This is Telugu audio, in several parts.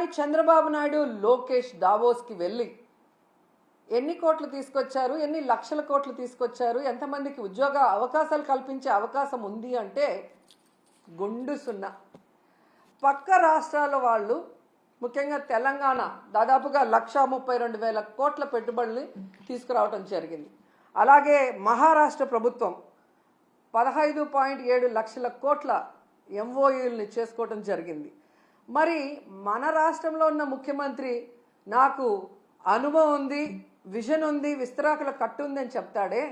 కానీ చంద్రబాబు నాయుడు లోకేష్ దావోస్కి వెళ్ళి ఎన్ని కోట్లు తీసుకొచ్చారు ఎన్ని లక్షల కోట్లు తీసుకొచ్చారు ఎంతమందికి ఉద్యోగ అవకాశాలు కల్పించే అవకాశం ఉంది అంటే గుండు సున్నా. పక్క రాష్ట్రాల వాళ్ళు ముఖ్యంగా తెలంగాణ దాదాపుగా లక్ష ముప్పై రెండు వేల కోట్ల పెట్టుబడులు తీసుకురావడం జరిగింది. అలాగే మహారాష్ట్ర ప్రభుత్వం పదహైదు పాయింట్ ఏడు లక్షల కోట్ల ఎంఓయూల్ని చేసుకోవటం జరిగింది. మరి మన రాష్ట్రంలో ఉన్న ముఖ్యమంత్రి నాకు అనుభవం ఉంది విజన్ ఉంది విస్తరాకుల కట్టు ఉందని చెప్తాడే.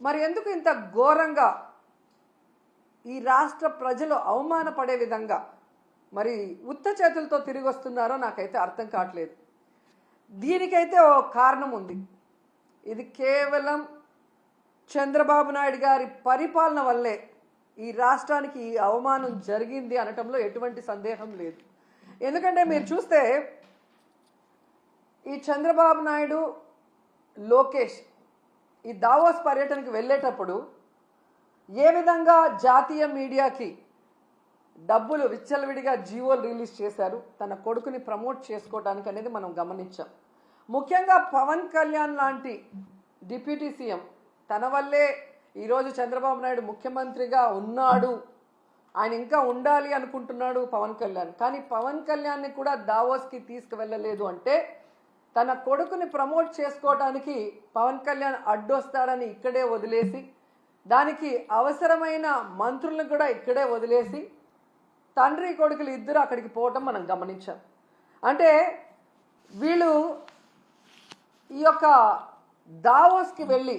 మరి ఎందుకు ఇంత ఘోరంగా ఈ రాష్ట్ర ప్రజలు అవమానపడే విధంగా మరి ఉత్త చేతులతో తిరిగి వస్తున్నారో నాకైతే అర్థం కావట్లేదు. దీనికైతే ఓ కారణం ఉంది. ఇది కేవలం చంద్రబాబు నాయుడు గారి పరిపాలన వల్లే ఈ రాష్ట్రానికి ఈ అవమానం జరిగింది అనటంలో ఎటువంటి సందేహం లేదు. ఎందుకంటే మీరు చూస్తే ఈ చంద్రబాబు నాయుడు లోకేష్ ఈ దావోస్ పర్యటనకి వెళ్ళేటప్పుడు ఏ విధంగా జాతీయ మీడియాకి డబ్బులు విచ్చలవిడిగా జీవోలు రిలీజ్ చేశారు తన కొడుకుని ప్రమోట్ చేసుకోవడానికి అనేది మనం గమనించాం. ముఖ్యంగా పవన్ కళ్యాణ్ లాంటి డిప్యూటీ సీఎం తన వల్లే ఈరోజు చంద్రబాబు నాయుడు ముఖ్యమంత్రిగా ఉన్నాడు ఆయన ఇంకా ఉండాలి అనుకుంటున్నాడు పవన్ కళ్యాణ్. కానీ పవన్ కళ్యాణ్ని కూడా దావోస్కి తీసుకువెళ్ళలేదు అంటే తన కొడుకుని ప్రమోట్ చేసుకోవడానికి పవన్ కళ్యాణ్ అడ్డొస్తాడని ఇక్కడే వదిలేసి దానికి అవసరమైన మంత్రులను కూడా ఇక్కడే వదిలేసి తండ్రి కొడుకులు ఇద్దరు అక్కడికి పోవటం మనం గమనించాం. అంటే వీళ్ళు ఈ యొక్క దావోస్కి వెళ్ళి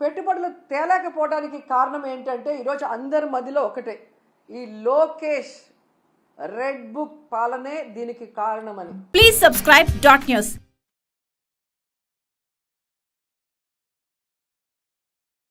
పెట్టుబడులు తేలేకపోవడానికి కారణం ఏంటంటే ఈరోజు అందరి మదిలో ఒకటే. ఈ లోకేష్ రెడ్ బుక్ పాలనే దీనికి కారణమని. Please subscribe dot news